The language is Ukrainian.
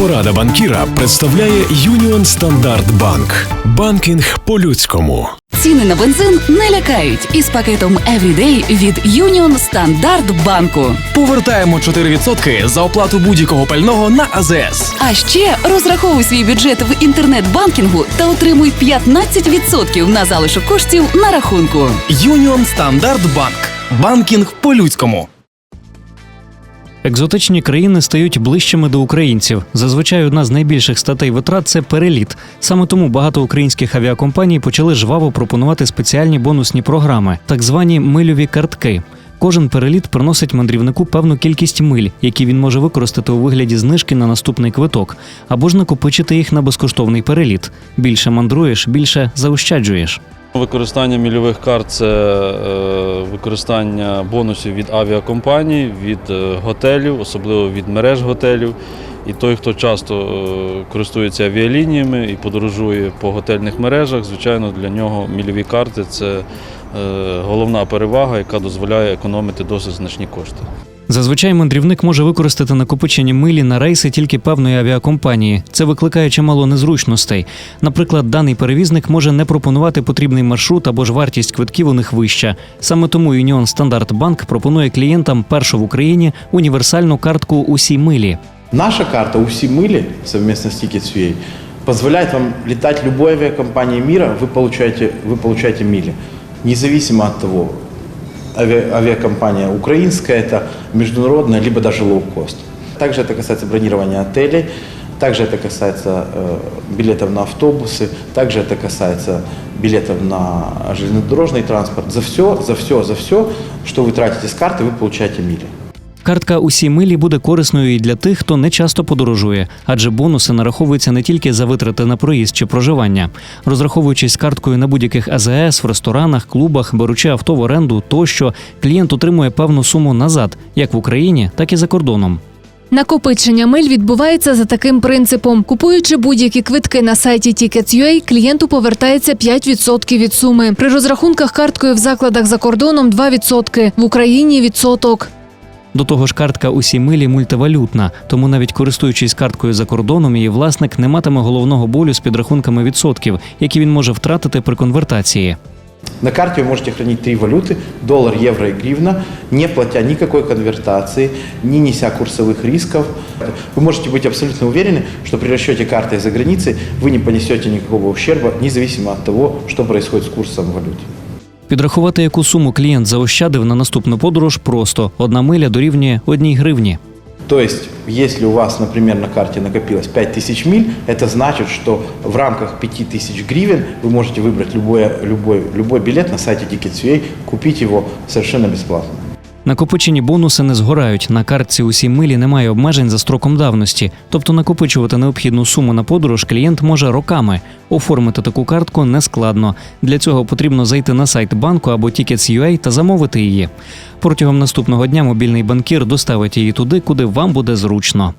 Порада банкіра представляє Юніон Стандарт Банк. Банкінг по-людському. Ціни на бензин не лякають із пакетом Everyday від Union Standard банку. Повертаємо 4% за оплату будь-якого пального на АЗС. А ще розраховуй свій бюджет в інтернет-банкінгу та отримуй 15% на залишок коштів на рахунку. Юніон Стандарт Банк. Банкінг по-людському. Екзотичні країни стають ближчими до українців. Зазвичай одна з найбільших статей витрат це переліт. Саме тому багато українських авіакомпаній почали жваво пропонувати спеціальні бонусні програми, так звані мильові картки. Кожен переліт приносить мандрівнику певну кількість миль, які він може використати у вигляді знижки на наступний квиток, або ж накопичити їх на безкоштовний переліт. Більше мандруєш, більше заощаджуєш. Використання мільових карт це е, використання бонусів від авіакомпаній, від е, готелів, особливо від мереж готелів. І той, хто часто е, користується авіалініями і подорожує по готельних мережах, звичайно, для нього мільові карти це головна перевага, яка дозволяє економити досить значні кошти. Зазвичай мандрівник може використати накопичені милі на рейси тільки певної авіакомпанії. Це викликає чимало незручностей. Наприклад, даний перевізник може не пропонувати потрібний маршрут або ж вартість квитків у них вища. Саме тому Union Standard Bank пропонує клієнтам першу в Україні універсальну картку усі милі. Наша карта УСИ Мыли совместно с Tickets.ua позволяет вам летать любой авиакомпании мира, вы получаете, вы получаете мили. Независимо от того, ави- авиакомпания украинская, это международная, либо даже лоу-кост. Также это касается бронирования отелей, также это касается э, билетов на автобусы, также это касается билетов на железнодорожный транспорт. За все, за все, за все, что вы тратите с карты, вы получаете мили. Картка усі милі буде корисною і для тих, хто не часто подорожує, адже бонуси нараховуються не тільки за витрати на проїзд чи проживання. Розраховуючись карткою на будь-яких АЗС, в ресторанах, клубах, беручи авто в оренду тощо, клієнт отримує певну суму назад, як в Україні, так і за кордоном. Накопичення миль відбувається за таким принципом. Купуючи будь-які квитки на сайті Tickets.ua, клієнту повертається 5% від суми. При розрахунках карткою в закладах за кордоном 2%, в Україні відсоток. До того ж, картка усі милі мультивалютна, тому навіть користуючись карткою за кордоном, її власник не матиме головного болю з підрахунками відсотків, які він може втратити при конвертації. На карте вы можете хранить три валюты – доллар, евро и гривна, не платя никакой конвертации, не неся курсовых рисков. Вы можете быть абсолютно уверены, что при расчете карты за границей вы не понесете никакого ущерба, независимо от того, что происходит с курсом валюты. Підрахувати, яку суму клієнт заощадив на наступну подорож, просто одна миля дорівнює одній гривні. То есть, если у вас, например, на карте накопилось 5000 миль, это значит, что в рамках 5000 гривен вы можете выбрать любой, любой, любой билет на сайте Tickets.ua, купить его совершенно бесплатно. Накопичені бонуси не згорають. На картці усі милі немає обмежень за строком давності, тобто накопичувати необхідну суму на подорож клієнт може роками. Оформити таку картку нескладно. Для цього потрібно зайти на сайт банку або Tickets.ua та замовити її. Протягом наступного дня мобільний банкір доставить її туди, куди вам буде зручно.